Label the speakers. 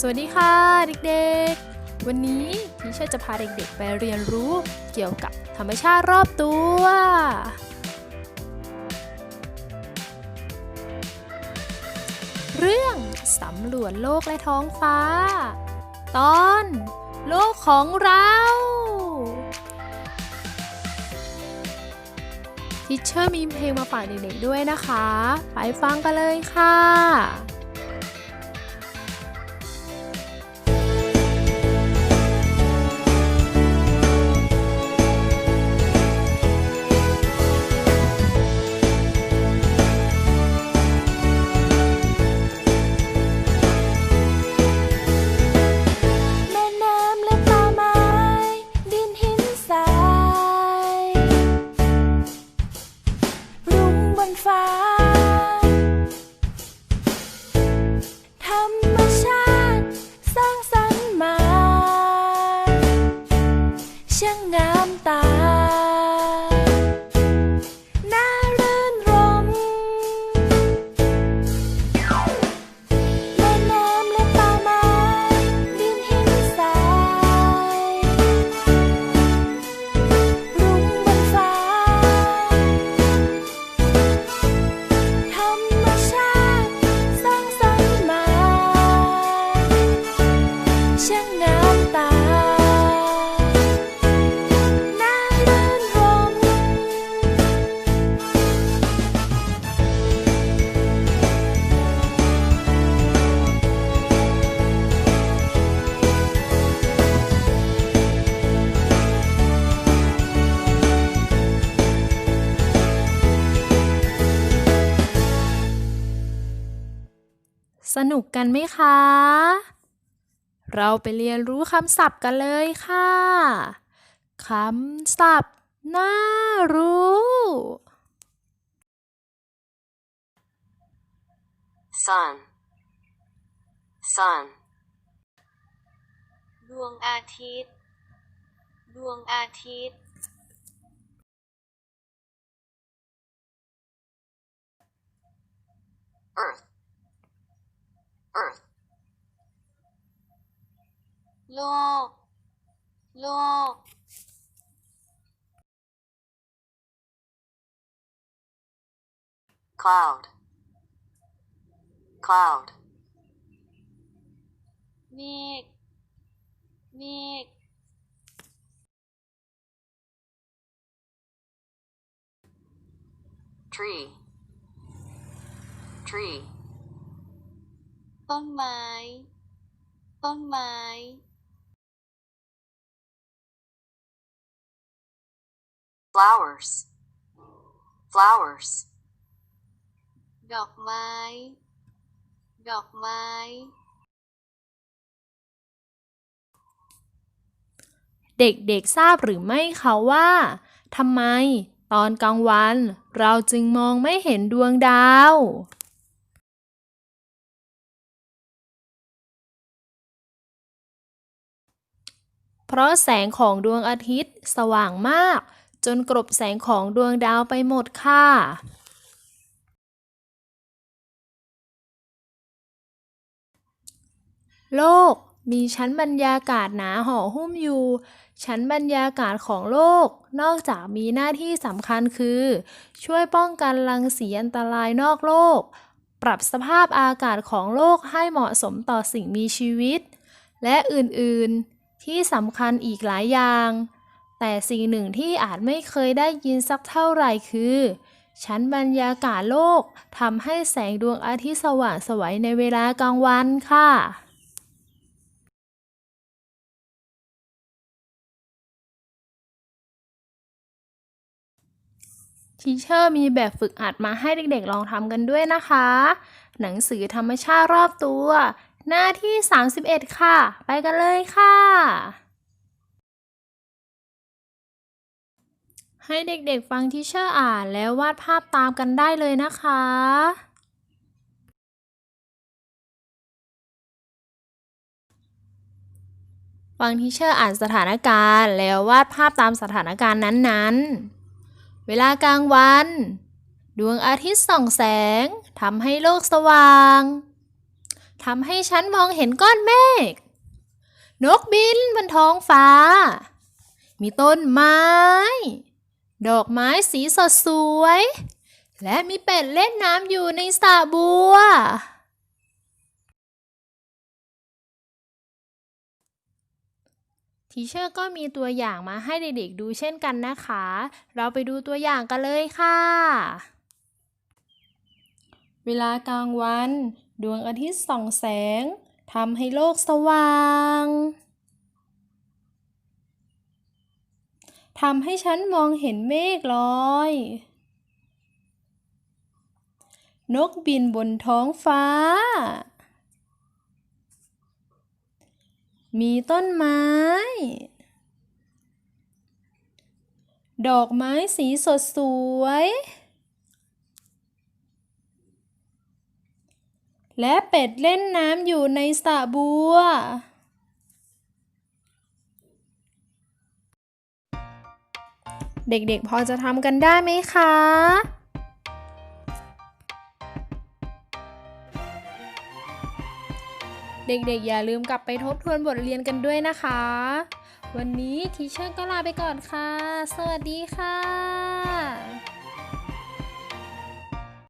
Speaker 1: สวัสดีค่ะเด็กๆ วันนี้ทิเชอร์จะพาเด็กๆ ไปเรียนรู้เกี่ยวกับธรรมชาติรอบตัว เรื่องสำรวจโลกและท้องฟ้า ตอน โลกของเราทิเชอร์มีเพลงมาฝากเด็กๆด้วยนะคะ ไปฟังกันเลยค่ะ
Speaker 2: สนุ
Speaker 1: กกันไหมคะ เราไปเรียนรู้คำศัพท์กันเลยค่ะ คำศัพท์ น่ารู้
Speaker 3: sun sun
Speaker 2: ดวงอาทิตย์ ดวงอาทิตย์ โลกโลก
Speaker 3: cloud cloud
Speaker 2: เมฆเมฆ
Speaker 3: tree tree
Speaker 2: ต้นไม้ ต้นไม้
Speaker 3: flowers flowers
Speaker 2: ดอกไม้ ดอกไม้
Speaker 1: เด็กๆทราบหรือไม่คะว่าทำไมตอนกลางวัน เราจึงมองไม่เห็นดวงดาว เพราะแสงของดวงอาทิตย์สว่างมาก จนกลบแสงของดวงดาวไปหมดค่ะโลกมีชั้นบรรยากาศหนาห่อหุ้มอยู่ ชั้นบรรยากาศของโลก นอกจากมีหน้าที่สำคัญคือ ช่วยป้องกันรังสีอันตรายนอกโลก ปรับสภาพอากาศของโลกให้เหมาะสมต่อสิ่งมีชีวิต และอื่นๆ ที่สำคัญอีกหลายอย่าง แต่สิ่งหนึ่งที่อาจไม่เคยได้ยินสักเท่าไหร่คือชั้นบรรยากาศโลกทำให้แสงดวงอาทิตย์สว่างไสวยในเวลากลางวันค่ะทีเชอร์มีแบบฝึกหัดมาให้เด็กๆ ลองทำกันด้วยนะคะ หนังสือธรรมชาติรอบตัว หน้าที่ 31 ค่ะ ไปกันเลยค่ะ ให้เด็กๆฟังทีเชอร์อ่านแล้ววาดภาพตามกันได้เลยนะคะฟังทีเชอร์อ่านสถานการณ์ แล้ววาดภาพตามสถานการณ์นั้นๆ เวลากลางวัน ดวงอาทิตย์ส่องแสงทำให้โลกสว่างทำให้ฉันมองเห็นก้อนเมฆ นกบินบนท้องฟ้า มีต้นไม้ ดอกไม้สีสดสวย และมีเป็ดเล่นน้ำอยู่ในสระบัว ทีเชอร์ก็มีตัวอย่างมาให้เด็กๆดูเช่นกันนะคะ เราไปดูตัวอย่างกันเลยค่ะ เวลากลางวัน ดวงอาทิตย์ส่องแสงทำให้โลกสว่างทำให้ฉันมองเห็นเมฆลอย นกบินบนท้องฟ้า มีต้นไม้ ดอกไม้สีสดสวย และเป็ดเล่นน้ำอยู่ในสระบัว เด็กๆ พอจะทำกันได้ไหมคะ เด็กๆ อย่าลืมกลับไปทบทวนบทเรียนกันด้วยนะคะ วันนี้ทีเชอร์ก็ลาไปก่อนค่ะ สวัสดีค่ะ